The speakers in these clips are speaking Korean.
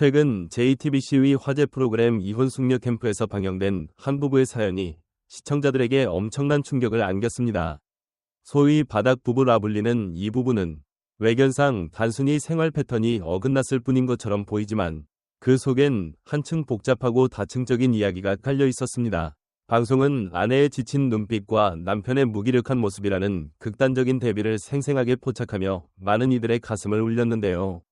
최근 JTBC의 화제 프로그램 이혼 숙녀 캠프에서 방영된 한 부부의 사연이 시청자들에게 엄청난 충격을 안겼습니다. 소위 바닥 부부라 불리는 이 부부는 외견상 단순히 생활 패턴이 어긋났을 뿐인 것처럼 보이지만 그 속엔 한층 복잡하고 다층적인 이야기가 깔려 있었습니다. 방송은 아내의 지친 눈빛과 남편의 무기력한 모습이라는 극단적인 대비를 생생하게 포착하며 많은 이들의 가슴을 울렸는데요.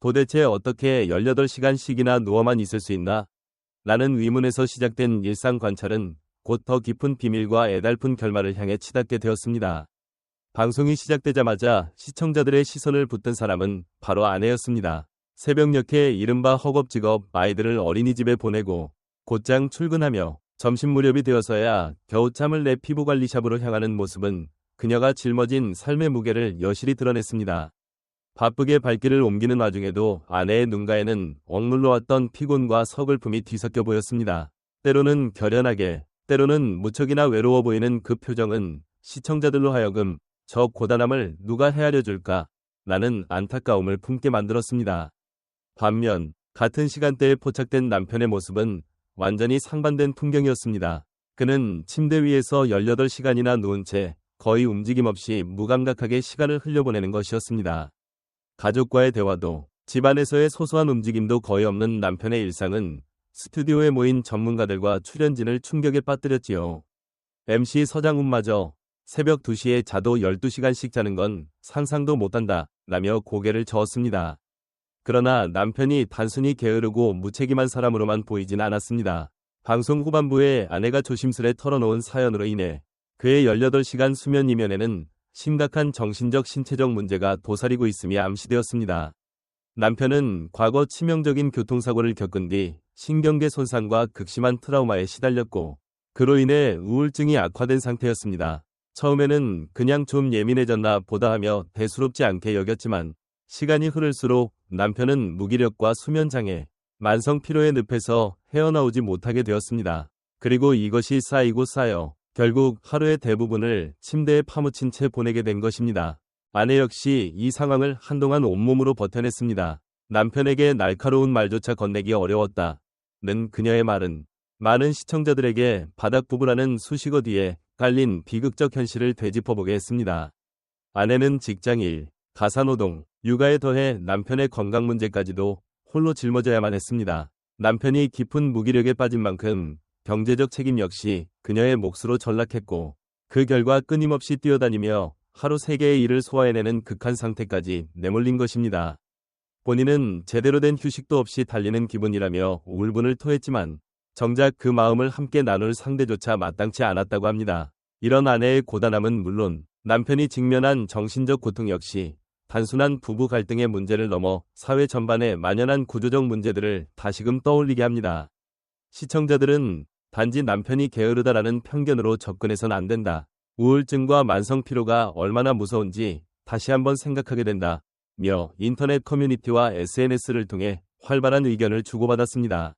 도대체 어떻게 18시간씩이나 누워만 있을 수 있나? 라는 의문에서 시작된 일상 관찰은 곧 더 깊은 비밀과 애달픈 결말을 향해 치닫게 되었습니다. 방송이 시작되자마자 시청자들의 시선을 붙든 사람은 바로 아내였습니다. 새벽녘에 이른바 허겁지겁 아이들을 어린이집에 보내고 곧장 출근하며 점심 무렵이 되어서야 겨우 짬을 내 피부관리샵으로 향하는 모습은 그녀가 짊어진 삶의 무게를 여실히 드러냈습니다. 바쁘게 발길을 옮기는 와중에도 아내의 눈가에는 억눌러 왔던 피곤과 서글픔이 뒤섞여 보였습니다. 때로는 결연하게, 때로는 무척이나 외로워 보이는 그 표정은 시청자들로 하여금 저 고단함을 누가 헤아려 줄까? 라는 안타까움을 품게 만들었습니다. 반면 같은 시간대에 포착된 남편의 모습은 완전히 상반된 풍경이었습니다. 그는 침대 위에서 18시간이나 누운 채 거의 움직임 없이 무감각하게 시간을 흘려보내는 것이었습니다. 가족과의 대화도 집안에서의 소소한 움직임도 거의 없는 남편의 일상은 스튜디오에 모인 전문가들과 출연진을 충격에 빠뜨렸지요. MC 서장훈마저 새벽 2시에 자도 12시간씩 자는 건 상상도 못한다 라며 고개를 저었습니다. 그러나 남편이 단순히 게으르고 무책임한 사람으로만 보이진 않았습니다. 방송 후반부에 아내가 조심스레 털어놓은 사연으로 인해 그의 18시간 수면 이면에는 심각한 정신적 신체적 문제가 도사리고 있음이 암시되었습니다. 남편은 과거 치명적인 교통사고를 겪은 뒤 신경계 손상과 극심한 트라우마에 시달렸고 그로 인해 우울증이 악화된 상태였습니다. 처음에는 그냥 좀 예민해졌나 보다 하며 대수롭지 않게 여겼지만 시간이 흐를수록 남편은 무기력과 수면장애, 만성 피로의 늪에서 헤어나오지 못하게 되었습니다. 그리고 이것이 쌓이고 쌓여 결국 하루의 대부분을 침대에 파묻힌 채 보내게 된 것입니다. 아내 역시 이 상황을 한동안 온몸으로 버텨냈습니다. 남편에게 날카로운 말조차 건네기 어려웠다. 는 그녀의 말은 많은 시청자들에게 바닥 부부라는 수식어 뒤에 깔린 비극적 현실을 되짚어보게 했습니다. 아내는 직장일, 가사노동, 육아에 더해 남편의 건강 문제까지도 홀로 짊어져야만 했습니다. 남편이 깊은 무기력에 빠진 만큼 경제적 책임 역시 그녀의 몫으로 전락했고 그 결과 끊임없이 뛰어다니며 하루 3개의 일을 소화해내는 극한 상태까지 내몰린 것입니다. 본인은 제대로 된 휴식도 없이 달리는 기분이라며 울분을 토했지만 정작 그 마음을 함께 나눌 상대조차 마땅치 않았다고 합니다. 이런 아내의 고단함은 물론 남편이 직면한 정신적 고통 역시 단순한 부부 갈등의 문제를 넘어 사회 전반에 만연한 구조적 문제들을 다시금 떠올리게 합니다. 시청자들은 단지 남편이 게으르다라는 편견으로 접근해선 안 된다. 우울증과 만성 피로가 얼마나 무서운지 다시 한번 생각하게 된다. 며 인터넷 커뮤니티와 SNS를 통해 활발한 의견을 주고받았습니다.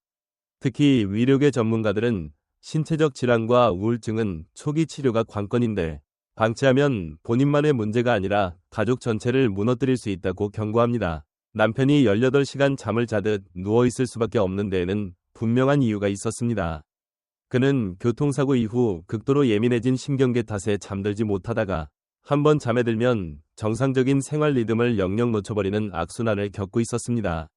특히 위력의 전문가들은 신체적 질환과 우울증은 초기 치료가 관건인데 방치하면 본인만의 문제가 아니라 가족 전체를 무너뜨릴 수 있다고 경고합니다. 남편이 18시간 잠을 자듯 누워있을 수밖에 없는 데에는 분명한 이유가 있었습니다. 그는 교통사고 이후 극도로 예민해진 신경계 탓에 잠들지 못하다가 한번 잠에 들면 정상적인 생활 리듬을 영영 놓쳐버리는 악순환을 겪고 있었습니다.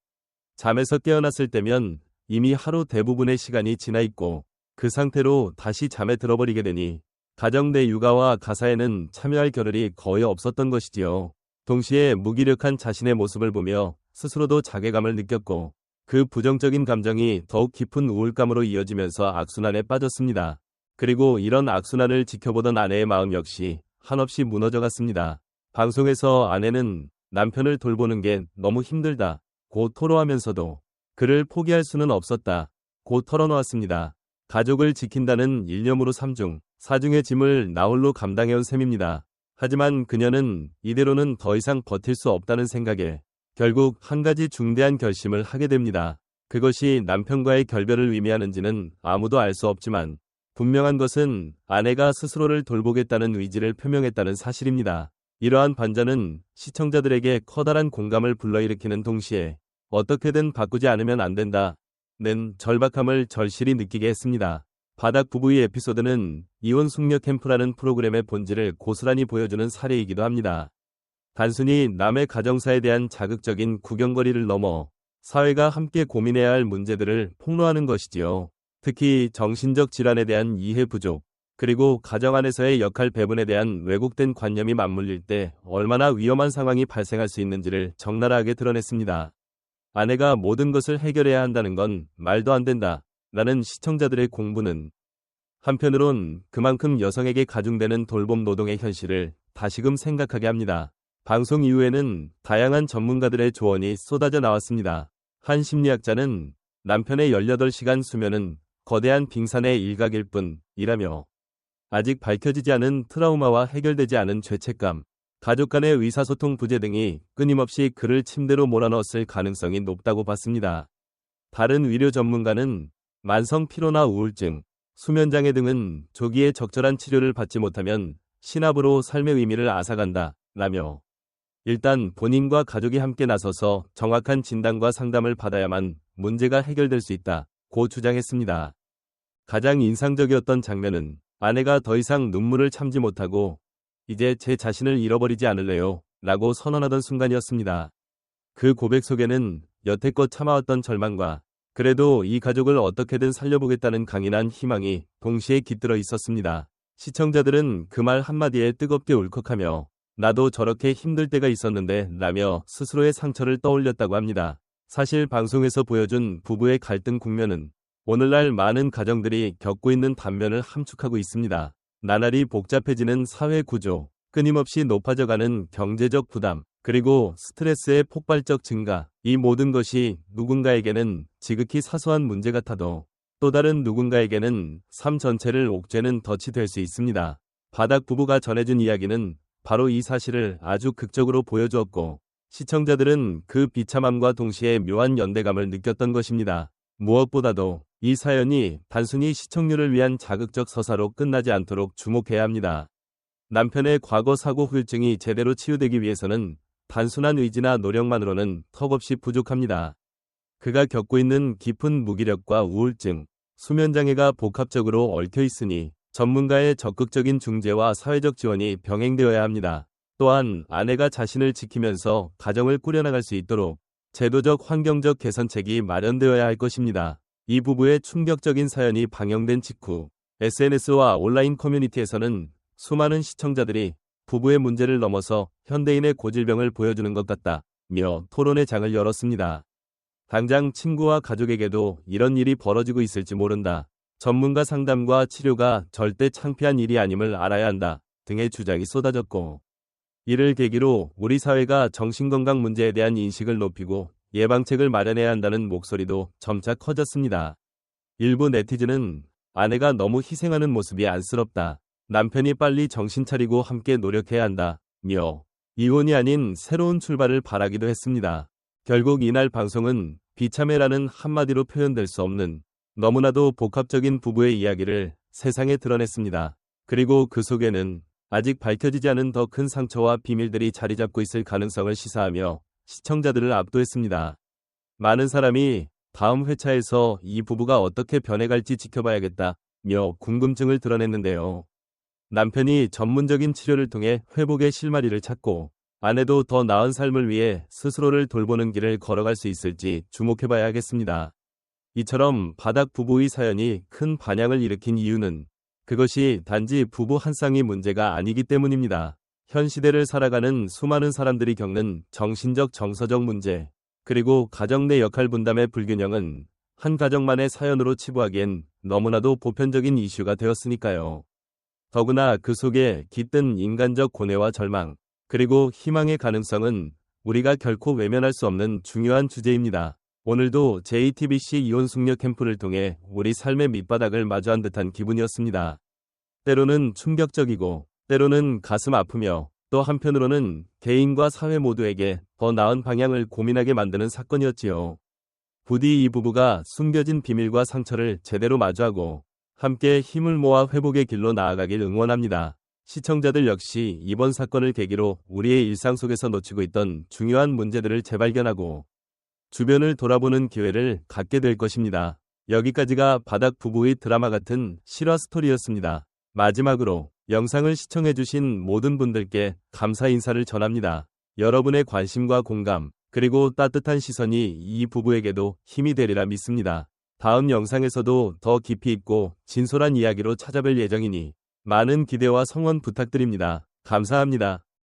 잠에서 깨어났을 때면 이미 하루 대부분의 시간이 지나 있고 그 상태로 다시 잠에 들어버리게 되니 가정 내 육아와 가사에는 참여할 겨를이 거의 없었던 것이지요. 동시에 무기력한 자신의 모습을 보며 스스로도 자괴감을 느꼈고 그 부정적인 감정이 더욱 깊은 우울감으로 이어지면서 악순환에 빠졌습니다. 그리고 이런 악순환을 지켜보던 아내의 마음 역시 한없이 무너져갔습니다. 방송에서 아내는 남편을 돌보는 게 너무 힘들다. 고 토로하면서도 그를 포기할 수는 없었다. 고 털어놓았습니다. 가족을 지킨다는 일념으로 삼중, 사중의 짐을 나홀로 감당해온 셈입니다. 하지만 그녀는 이대로는 더 이상 버틸 수 없다는 생각에 결국 한 가지 중대한 결심을 하게 됩니다. 그것이 남편과의 결별을 의미하는지는 아무도 알 수 없지만 분명한 것은 아내가 스스로를 돌보겠다는 의지를 표명했다는 사실입니다. 이러한 반전은 시청자들에게 커다란 공감을 불러일으키는 동시에 어떻게든 바꾸지 않으면 안 된다. 는 절박함을 절실히 느끼게 했습니다. 바닥 부부의 에피소드는 이혼 숙녀 캠프라는 프로그램의 본질을 고스란히 보여주는 사례이기도 합니다. 단순히 남의 가정사에 대한 자극적인 구경거리를 넘어 사회가 함께 고민해야 할 문제들을 폭로하는 것이지요. 특히 정신적 질환에 대한 이해 부족, 그리고 가정 안에서의 역할 배분에 대한 왜곡된 관념이 맞물릴 때 얼마나 위험한 상황이 발생할 수 있는지를 적나라하게 드러냈습니다. 아내가 모든 것을 해결해야 한다는 건 말도 안 된다. 라는 시청자들의 공부는 한편으론 그만큼 여성에게 가중되는 돌봄 노동의 현실을 다시금 생각하게 합니다. 방송 이후에는 다양한 전문가들의 조언이 쏟아져 나왔습니다. 한 심리학자는 남편의 18시간 수면은 거대한 빙산의 일각일 뿐이라며 아직 밝혀지지 않은 트라우마와 해결되지 않은 죄책감, 가족 간의 의사소통 부재 등이 끊임없이 그를 침대로 몰아넣었을 가능성이 높다고 봤습니다. 다른 의료 전문가는 만성 피로나 우울증, 수면장애 등은 조기에 적절한 치료를 받지 못하면 신압으로 삶의 의미를 앗아간다. 라며 일단 본인과 가족이 함께 나서서 정확한 진단과 상담을 받아야만 문제가 해결될 수 있다. 고 주장했습니다. 가장 인상적이었던 장면은 아내가 더 이상 눈물을 참지 못하고 이제 제 자신을 잃어버리지 않을래요. 라고 선언하던 순간이었습니다. 그 고백 속에는 여태껏 참아왔던 절망과 그래도 이 가족을 어떻게든 살려보겠다는 강인한 희망이 동시에 깃들어 있었습니다. 시청자들은 그 말 한마디에 뜨겁게 울컥하며 나도 저렇게 힘들 때가 있었는데 라며 스스로의 상처를 떠올렸다고 합니다. 사실 방송에서 보여준 부부의 갈등 국면은 오늘날 많은 가정들이 겪고 있는 단면을 함축하고 있습니다. 나날이 복잡해지는 사회 구조, 끊임없이 높아져가는 경제적 부담, 그리고 스트레스의 폭발적 증가, 이 모든 것이 누군가에게는 지극히 사소한 문제 같아도 또 다른 누군가에게는 삶 전체를 옥죄는 덫이 될 수 있습니다. 바닥 부부가 전해준 이야기는 바로 이 사실을 아주 극적으로 보여주었고 시청자들은 그 비참함과 동시에 묘한 연대감을 느꼈던 것입니다. 무엇보다도 이 사연이 단순히 시청률을 위한 자극적 서사로 끝나지 않도록 주목해야 합니다. 남편의 과거 사고 후유증이 제대로 치유되기 위해서는 단순한 의지나 노력만으로는 턱없이 부족합니다. 그가 겪고 있는 깊은 무기력과 우울증, 수면장애가 복합적으로 얽혀 있으니 전문가의 적극적인 중재와 사회적 지원이 병행되어야 합니다. 또한 아내가 자신을 지키면서 가정을 꾸려나갈 수 있도록 제도적 환경적 개선책이 마련되어야 할 것입니다. 이 부부의 충격적인 사연이 방영된 직후 SNS와 온라인 커뮤니티에서는 수많은 시청자들이 부부의 문제를 넘어서 현대인의 고질병을 보여주는 것 같다 며 토론의 장을 열었습니다. 당장 친구와 가족에게도 이런 일이 벌어지고 있을지 모른다. 전문가 상담과 치료가 절대 창피한 일이 아님을 알아야 한다. 등의 주장이 쏟아졌고 이를 계기로 우리 사회가 정신건강 문제에 대한 인식을 높이고 예방책을 마련해야 한다는 목소리도 점차 커졌습니다. 일부 네티즌은 아내가 너무 희생하는 모습이 안쓰럽다. 남편이 빨리 정신 차리고 함께 노력해야 한다. 며 이혼이 아닌 새로운 출발을 바라기도 했습니다. 결국 이날 방송은 비참해라는 한마디로 표현될 수 없는 너무나도 복합적인 부부의 이야기를 세상에 드러냈습니다. 그리고 그 속에는 아직 밝혀지지 않은 더 큰 상처와 비밀들이 자리 잡고 있을 가능성을 시사하며 시청자들을 압도했습니다. 많은 사람이 다음 회차에서 이 부부가 어떻게 변해갈지 지켜봐야겠다며 궁금증을 드러냈는데요. 남편이 전문적인 치료를 통해 회복의 실마리를 찾고 아내도 더 나은 삶을 위해 스스로를 돌보는 길을 걸어갈 수 있을지 주목해봐야 하겠습니다. 이처럼 바닥 부부의 사연이 큰 반향을 일으킨 이유는 그것이 단지 부부 한 쌍의 문제가 아니기 때문입니다. 현 시대를 살아가는 수많은 사람들이 겪는 정신적 정서적 문제, 그리고 가정 내 역할 분담의 불균형은 한 가정만의 사연으로 치부하기엔 너무나도 보편적인 이슈가 되었으니까요. 더구나 그 속에 깃든 인간적 고뇌와 절망, 그리고 희망의 가능성은 우리가 결코 외면할 수 없는 중요한 주제입니다. 오늘도 JTBC 이혼 숙녀 캠프를 통해 우리 삶의 밑바닥을 마주한 듯한 기분이었습니다. 때로는 충격적이고 때로는 가슴 아프며 또 한편으로는 개인과 사회 모두에게 더 나은 방향을 고민하게 만드는 사건이었지요. 부디 이 부부가 숨겨진 비밀과 상처를 제대로 마주하고 함께 힘을 모아 회복의 길로 나아가길 응원합니다. 시청자들 역시 이번 사건을 계기로 우리의 일상 속에서 놓치고 있던 중요한 문제들을 재발견하고 주변을 돌아보는 기회를 갖게 될 것입니다. 여기까지가 바닥 부부의 드라마 같은 실화 스토리였습니다. 마지막으로 영상을 시청해주신 모든 분들께 감사 인사를 전합니다. 여러분의 관심과 공감, 그리고 따뜻한 시선이 이 부부에게도 힘이 되리라 믿습니다. 다음 영상에서도 더 깊이 있고 진솔한 이야기로 찾아뵐 예정이니 많은 기대와 성원 부탁드립니다. 감사합니다.